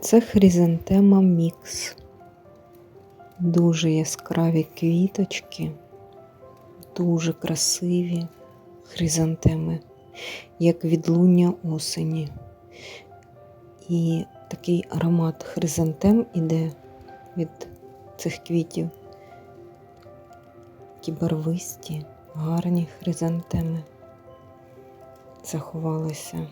Це хризантема мікс. Дуже яскраві квіточки, дуже красиві хризантеми, як відлуння осені. І такий аромат хризантем іде від цих квітів. Такі барвисті, гарні хризантеми заховалися.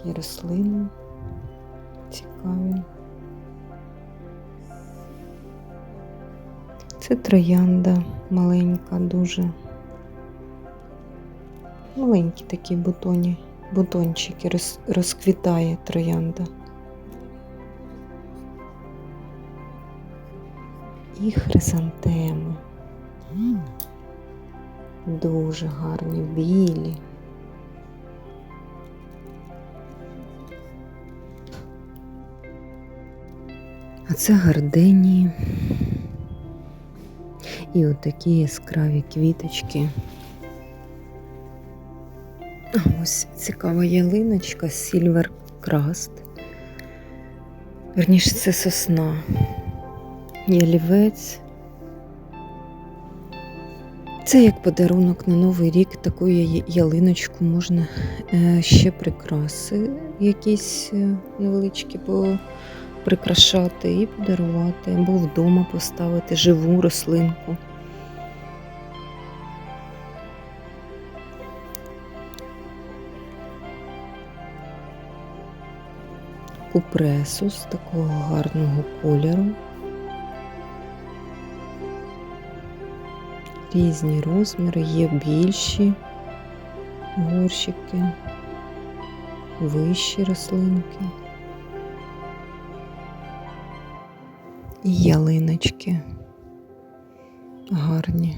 Такі рослини цікаві. Це троянда маленька, дуже. Маленькі такі бутоні, бутончики роз, розквітає троянда. І хризантеми. Дуже гарні, білі. А це гарденії. І отакі яскраві квіточки. А ось цікава ялиночка Silver Crust. Верніше, це сосна. Ялівець. Це як подарунок на Новий рік таку ялиночку можна е, ще прикраси якісь е, невеличкі по прикрашати і подарувати, або вдома поставити живу рослинку. Купресус такого гарного кольору. Різні розміри, є більші горщики, вищі рослинки. Ялиночки гарні.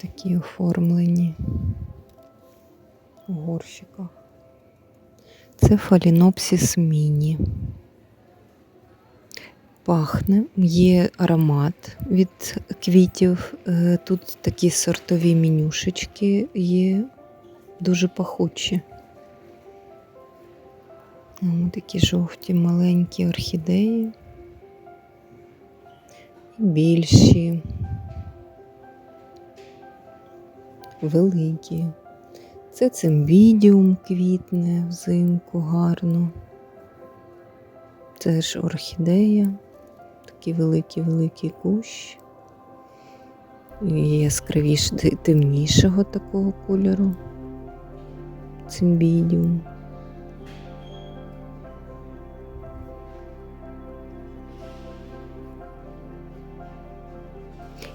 Такі оформлені у горщиках. Це фалінопсіс міні. Пахне, є аромат від квітів. Е, Тут такі сортові менюшечки є дуже пахучі. Ось такі жовті маленькі орхідеї. Більші, великі. Це цимбідіум квітне взимку гарно. Це ж орхідея, такий великий-великий кущ. І яскравіше темнішого такого кольору. Цимбідіум.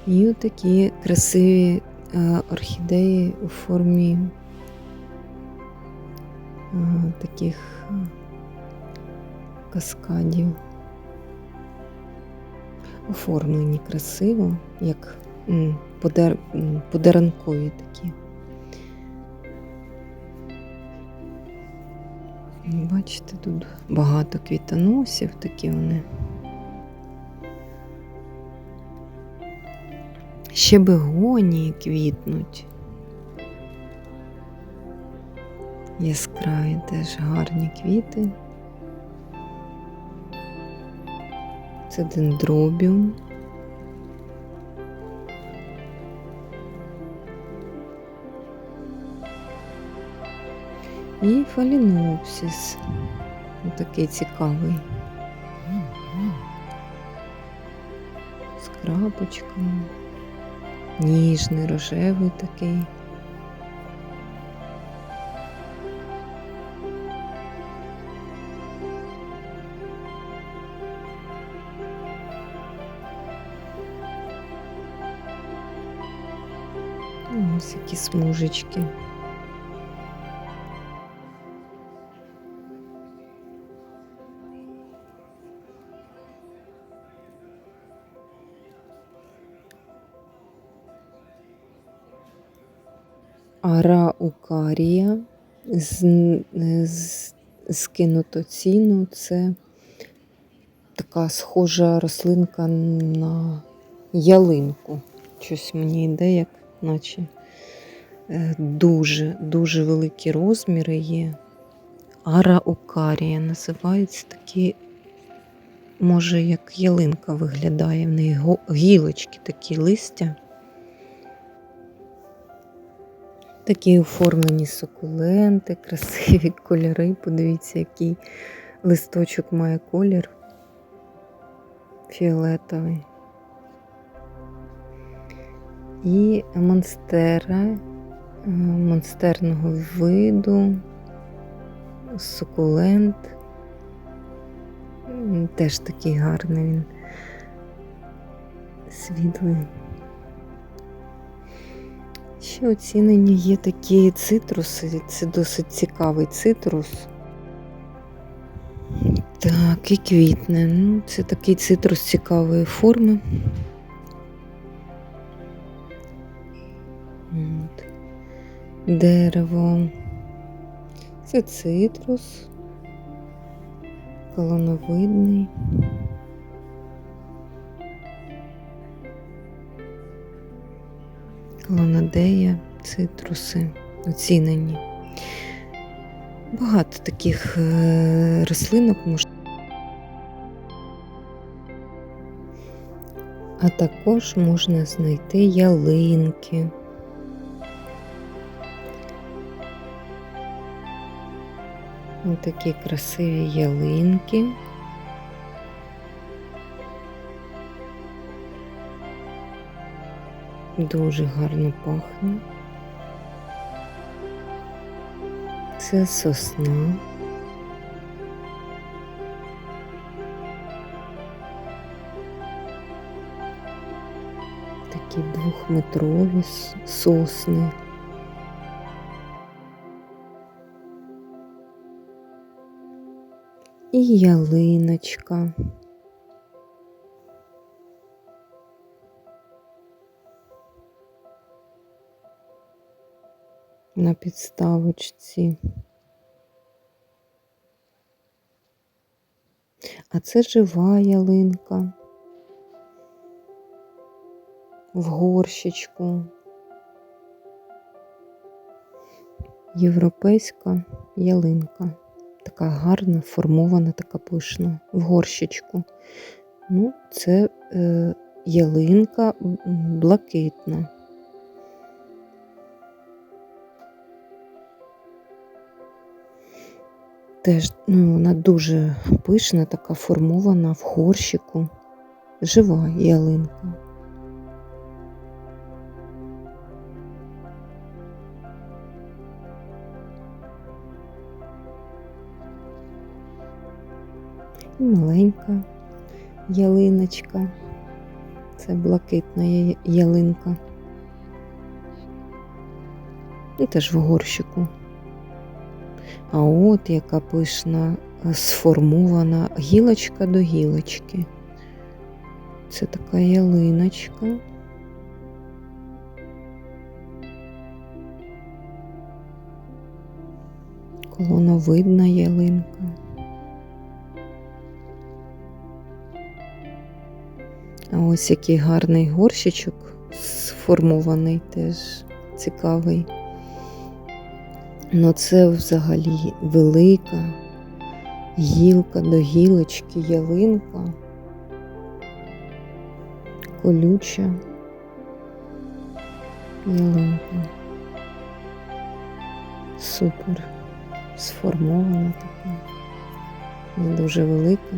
І такі красиві е, орхідеї у формі е, таких е, каскадів. Оформлені красиво, як м, подарункові такі. Бачите, тут багато квітоносів, такі вони. Ще бегонії квітнуть. Яскраві теж гарні квіти. Це дендробіум. І фалінопсис. Такий цікавий. З крапочками. Ніжний, рожевий такий. Ось які смужечки. Араукарія з, з, скинуто ціну. Це така схожа рослинка на ялинку. Щось мені йде як наче Е, дуже дуже великі розміри є. Араукарія називаються такі, може, як ялинка виглядає, в неї гілочки, такі листя. Такі оформлені сукуленти, красиві кольори. Подивіться, який листочок має колір фіолетовий. І монстера е, монстерного виду, сукулент. Теж такий гарний він. Світлий. Ще оцінені є такі цитруси. Це досить цікавий цитрус. Так, і квітне. Ну, це такий цитрус цікавої форми. От. Дерево. Це цитрус. Колоновидний. Колонадея, цитруси оцінені. Багато таких е, рослинок можна. А також можна знайти ялинки. Ось такі красиві ялинки. Дуже гарно пахне. Це сосна. Такі двохметрові сосни. І ялиночка. На підставочці. А це жива ялинка. В горщичку. Європейська ялинка. Така гарна, формована, така пишна, в горщичку. Ну, це е, ялинка блакитна. Теж ну, вона дуже пишна, така формована в горщику. Жива ялинка. І маленька ялиночка. Це блакитна ялинка. І теж в горщику. А от яка пишна е, сформована гілочка до гілочки. Це така ялиночка. Колоновидна ялинка. А ось який гарний горщичок сформований, теж цікавий. Ну це взагалі велика гілка до гілочки, ялинка, колюча ялинка. Супер сформована така, не дуже велика.